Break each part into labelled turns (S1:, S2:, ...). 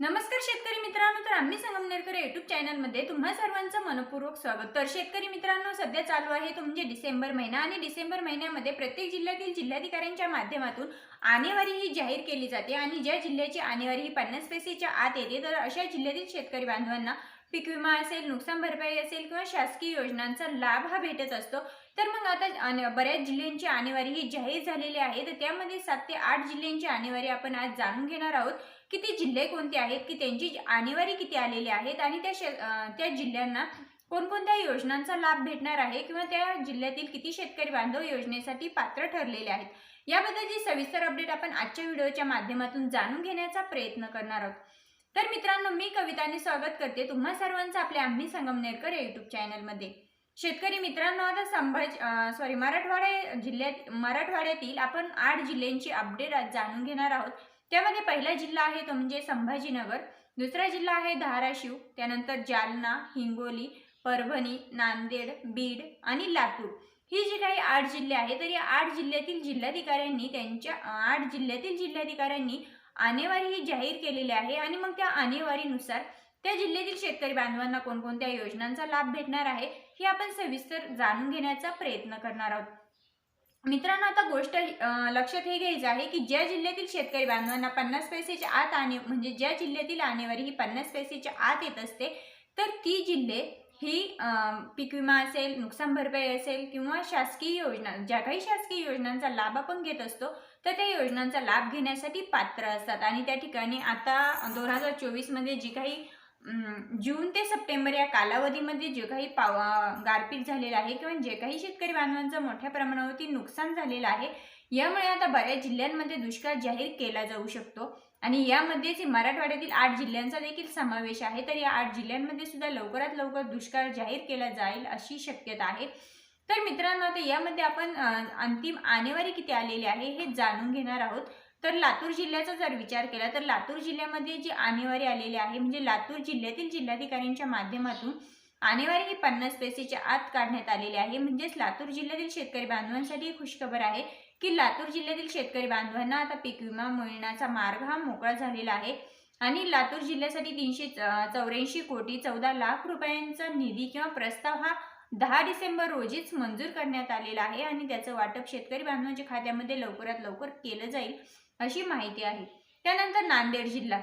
S1: नमस्कार शेतकरी मित्रांनो तर आम्ही संगमनेरकर युट्यूब चॅनलमध्ये तुम्हा सर्वांचं मनपूर्वक स्वागत. तर शेतकरी मित्रांनो सध्या चालू आहे तो म्हणजे डिसेंबर महिना आणि डिसेंबर महिन्यामध्ये प्रत्येक जिल्ह्यातील जिल्हाधिकाऱ्यांच्या माध्यमातून आणेवारी ही जाहीर केली जाते आणि ज्या जिल्ह्याची आणेवारी ही पन्नास पैसेच्या आत येते तर अशा जिल्ह्यातील शेतकरी बांधवांना पीक विमा असेल नुकसान भरपाई असेल किंवा शासकीय योजनांचा लाभ हा भेटत असतो. तर मग आता बऱ्याच जिल्ह्यांची आणेवारी ही जाहीर झालेली आहे. तर त्यामध्ये सात ते आठ जिल्ह्यांची आणेवारी आपण आज जाणून घेणार आहोत. की ते जिल्हे कोणते आहेत की त्यांची आणेवारी किती आलेली आहेत आणि त्या शे त्या जिल्ह्यांना कोणकोणत्या योजनांचा लाभ भेटणार आहे किंवा त्या जिल्ह्यातील किती शेतकरी बांधव योजनेसाठी पात्र ठरलेले आहेत. याबद्दलची सविस्तर अपडेट आपण आजच्या व्हिडिओच्या माध्यमातून जाणून घेण्याचा प्रयत्न करणार आहोत. तर मित्रांनो मी कविताने स्वागत करते तुम्हा सर्वांचं आपल्या आम्ही संगमनेरकर या युट्यूब चॅनलमध्ये शेतकरी मित्रांनो आता संभाजी सॉरी मराठवाडा जिल्ह्यात मराठवाड्यातील आपण आठ जिल्ह्यांची अपडेट आज जाणून घेणार आहोत. त्यामध्ये पहिला जिल्हा आहे तो म्हणजे संभाजीनगर दुसरा जिल्हा आहे धाराशिव त्यानंतर जालना हिंगोली परभणी नांदेड बीड आणि लातूर. ही जी काही आठ जिल्हे आहेत तर या आठ जिल्ह्यातील जिल्हाधिकाऱ्यांनी त्यांच्या आठ जिल्ह्यातील जिल्हाधिकाऱ्यांनी आणेवारी ही जाहीर केलेली आहे आणि मग त्या आणेवारीनुसार त्या जिल्ह्यातील शेतकरी बांधवांना कोणकोणत्या योजनांचा लाभ भेटणार आहे हे आपण सविस्तर जाणून घेण्याचा प्रयत्न करणार आहोत. मित्रांनो आता गोष्ट लक्षात हे घ्यायचं आहे की ज्या जिल्ह्यातील शेतकरी बांधवांना पन्नास पैसेच्या आत आणि म्हणजे ज्या जिल्ह्यातील आणेवारी ही पन्नास पैसेच्या आत येत असते तर ती जिल्हे ही पीक विमा असेल नुकसान भरपाई असेल किंवा शासकीय योजना ज्या काही शासकीय योजनांचा लाभ आपण घेत असतो तर त्या योजनांचा लाभ घेण्यासाठी पात्र असतात. आणि त्या ठिकाणी आता दोन हजार चोवीसमध्ये जी काही जून ते सप्टेंबर या कालावधीमध्ये जे काही पावा गारपीट झालेलं आहे किंवा जे काही शेतकरी बांधवांचं मोठ्या प्रमाणावरती नुकसान झालेलं आहे यामुळे आता बऱ्याच जिल्ह्यांमध्ये दुष्काळ जाहीर केला जाऊ शकतो. आणि यामध्येच मराठवाड्यातील आठ जिल्ह्यांचा देखील समावेश आहे. तर या आठ जिल्ह्यांमध्ये सुद्धा लवकरात लवकर दुष्काळ जाहीर केला जाईल अशी शक्यता आहे. तर मित्रांनो आता यामध्ये आपण अंतिम आणेवारी किती आलेली आहे हे जाणून घेणार आहोत. तर लातूर जिल्ह्याचा जर विचार केला तर लातूर जिल्ह्यामध्ये जी आणेवारी आलेली आहे म्हणजे लातूर जिल्ह्यातील जिल्हाधिकाऱ्यांच्या माध्यमातून आणेवारी ही पन्नास पैसेच्या आत काढण्यात आलेली आहे. म्हणजेच लातूर जिल्ह्यातील शेतकरी बांधवांसाठी खुशखबर आहे की लातूर जिल्ह्यातील शेतकरी बांधवांना आता पीक विमा मिळण्याचा मार्ग हा मोकळा झालेला आहे आणि लातूर जिल्ह्यासाठी तीनशे चौऱ्याऐंशी कोटी चौदा लाख रुपयांचा निधी किंवा प्रस्ताव हा दहा डिसेंबर रोजीच मंजूर करण्यात आलेला आहे आणि त्याचं वाटप शेतकरी बांधवांच्या खात्यामध्ये लवकरात लवकर केलं जाईल. अशी माहिती आहे. त्यानंतर नांदेड जिल्हा.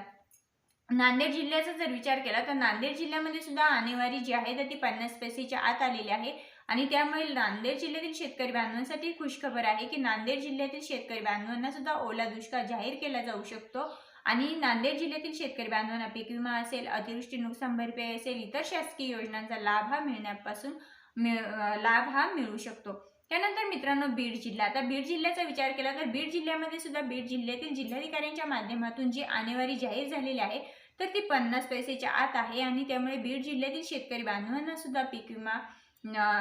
S1: नांदेड जिल्ह्याचा जर विचार केला तर नांदेड जिल्ह्यामध्ये सुद्धा आणेवारी जी आहे तर ती पन्नास पैसेच्या आत आलेली आहे. आणि त्यामुळे नांदेड जिल्ह्यातील शेतकरी बांधवांसाठी खुशखबर आहे की नांदेड जिल्ह्यातील शेतकरी बांधवांना सुद्धा ओला दुष्काळ जाहीर केला जाऊ शकतो. आणि नांदेड जिल्ह्यातील शेतकरी बांधवांना पीक विमा असेल अतिवृष्टी नुकसान भरपाई असेल इतर शासकीय योजनांचा लाभ हा मिळण्यापासून मिळ लाभ हा मिळू शकतो. त्यानंतर मित्रांनो बीड जिल्हा. आता बीड जिल्ह्याचा विचार केला तर बीड जिल्ह्यामध्ये सुद्धा बीड जिल्ह्यातील जिल्हाधिकाऱ्यांच्या माध्यमातून जी आणेवारी जाहीर झालेली आहे तर ती पन्नास पैसेच्या आत आहे आणि त्यामुळे बीड जिल्ह्यातील शेतकरी बांधवांना सुद्धा पीक विमा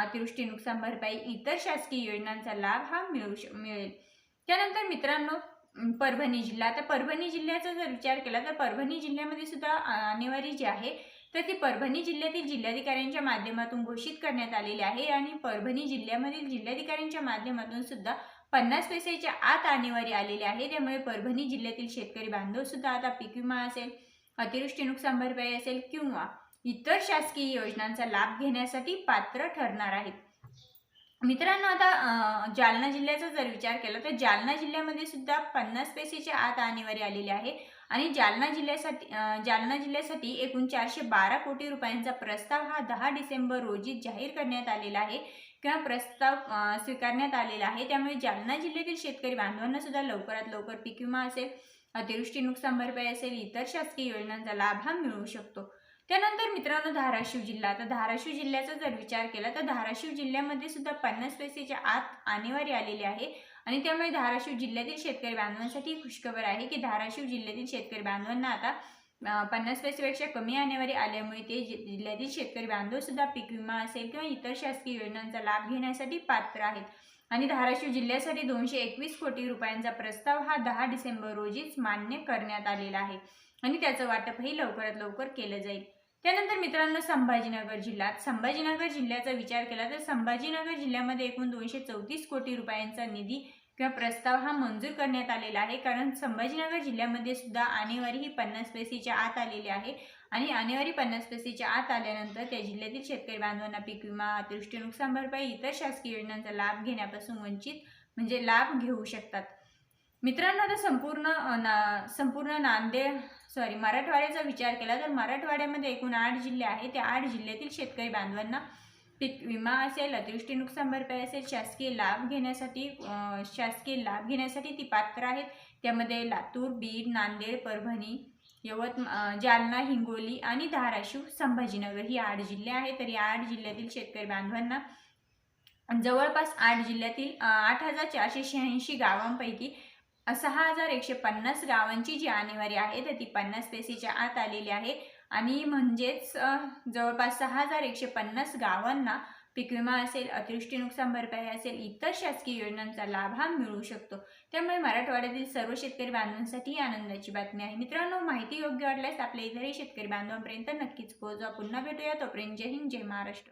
S1: अतिवृष्टी नुकसान भरपाई इतर शासकीय योजनांचा लाभ हा मिळू श मिळेल. त्यानंतर मित्रांनो परभणी जिल्हा. आता परभणी जिल्ह्याचा जर विचार केला तर परभणी जिल्ह्यामध्ये सुद्धा आणेवारी जी आहे तर ती परभणी जिल्ह्यातील जिल्हाधिकाऱ्यांच्या माध्यमातून घोषित करण्यात आलेले आहे आणि परभणी जिल्ह्यामधील जिल्हाधिकाऱ्यांच्या माध्यमातून सुद्धा पन्नास पैसेच्या आत आणेवारी आलेली आहे. त्यामुळे परभणी जिल्ह्यातील शेतकरी बांधव सुद्धा आता पीक विमा असेल अतिवृष्टी नुकसान भरपाई असेल किंवा इतर शासकीय योजनांचा लाभ घेण्यासाठी पात्र ठरणार आहेत. मित्रांनो आता जालना जिल्ह्याचा जर विचार केला तर जालना जिल्ह्यामध्ये सुद्धा पन्नास पैसेच्या आत आणेवारी आलेली आहे. आणि जालना जिल्ह्यासाठी जालना जिल्ह्यासाठी एकूण चारशे बारा कोटी रुपयांचा प्रस्ताव हा दहा डिसेंबर रोजी जाहीर करण्यात आलेला आहे किंवा प्रस्ताव स्वीकारण्यात आलेला आहे. त्यामुळे जालना जिल्ह्यातील शेतकरी बांधवांना सुद्धा लवकरात लवकर पीक विमा असेल अतिवृष्टी नुकसान भरपाई असेल इतर शासकीय योजनांचा लाभ हा मिळू शकतो. त्यानंतर मित्रांनो धाराशिव जिल्हा. आता धाराशिव जिल्ह्याचा जर विचार केला तर धाराशिव जिल्ह्यामध्ये सुद्धा पन्नास पैसेच्या आत आणेवारी आलेली आहे. आणि त्यामुळे धाराशिव जिल्ह्यातील शेतकरी बांधवांसाठी खुशखबर आहे की धाराशिव जिल्ह्यातील शेतकरी बांधवांना आता पन्नास पैसेपेक्षा कमी आणेवारी आल्यामुळे ते जिल्ह्यातील शेतकरी बांधव सुद्धा पीक विमा असेल किंवा इतर शासकीय योजनांचा लाभ घेण्यासाठी पात्र आहेत. आणि धाराशिव जिल्ह्यासाठी दोनशे एकवीस कोटी रुपयांचा प्रस्ताव हा दहा डिसेंबर रोजीच मान्य करण्यात आलेला आहे. आणि त्याचं वाटपही लवकरात लवकर केलं जाईल. त्यानंतर मित्रांनो संभाजीनगर जिल्ह्यात संभाजीनगर जिल्ह्याचा विचार केला तर संभाजीनगर जिल्ह्यामध्ये एकूण दोनशे चौतीस कोटी रुपयांचा निधी किंवा प्रस्ताव हा मंजूर करण्यात आलेला आहे. कारण संभाजीनगर जिल्ह्यामध्ये सुद्धा आणेवारी ही पन्नास पैसेच्या आत आलेली आहे. आणि आणेवारी पन्नास पैसेच्या आत आल्यानंतर त्या जिल्ह्यातील शेतकरी बांधवांना पीक विमा अतिवृष्टी नुकसान भरपाई इतर शासकीय योजनांचा लाभ घेण्यापासून वंचित म्हणजे लाभ घेऊ शकतात. मित्रांनो आता संपूर्ण ना संपूर्ण नांदेड सॉरी मराठवाड्याचा विचार केला तर मराठवाड्यामध्ये एकूण आठ जिल्हे आहेत. त्या आठ जिल्ह्यातील शेतकरी बांधवांना पीक विमा असेल अतिवृष्टी नुकसान भरपाई असेल शासकीय लाभ घेण्यासाठी शासकीय लाभ घेण्यासाठी ती पात्र आहेत. त्यामध्ये लातूर बीड नांदेड परभणी यवत जालना हिंगोली आणि धाराशिव संभाजीनगर ही आठ जिल्हे आहेत. तर या आठ जिल्ह्यातील शेतकरी बांधवांना जवळपास आठ जिल्ह्यातील आठ हजार चारशे शहाऐंशी गावांपैकी सहा हजार एकशे पन्नास गावांची जी आणेवारी आहे तर ती पन्नास पेसीच्या आत आलेली आहे. आणि म्हणजेच जवळपास सहा हजार एकशे पन्नास गावांना पीक विमा असेल अतिवृष्टी नुकसान भरपाई असेल इतर शासकीय योजनांचा लाभ हा मिळू शकतो. त्यामुळे मराठवाड्यातील सर्व शेतकरी बांधवांसाठी ही आनंदाची बातमी आहे. मित्रांनो माहिती योग्य वाटल्यास आपल्या इतरही शेतकरी बांधवांपर्यंत नक्कीच पोहोचवा. पुन्हा भेटूया. तोपर्यंत जय हिंद जय महाराष्ट्र.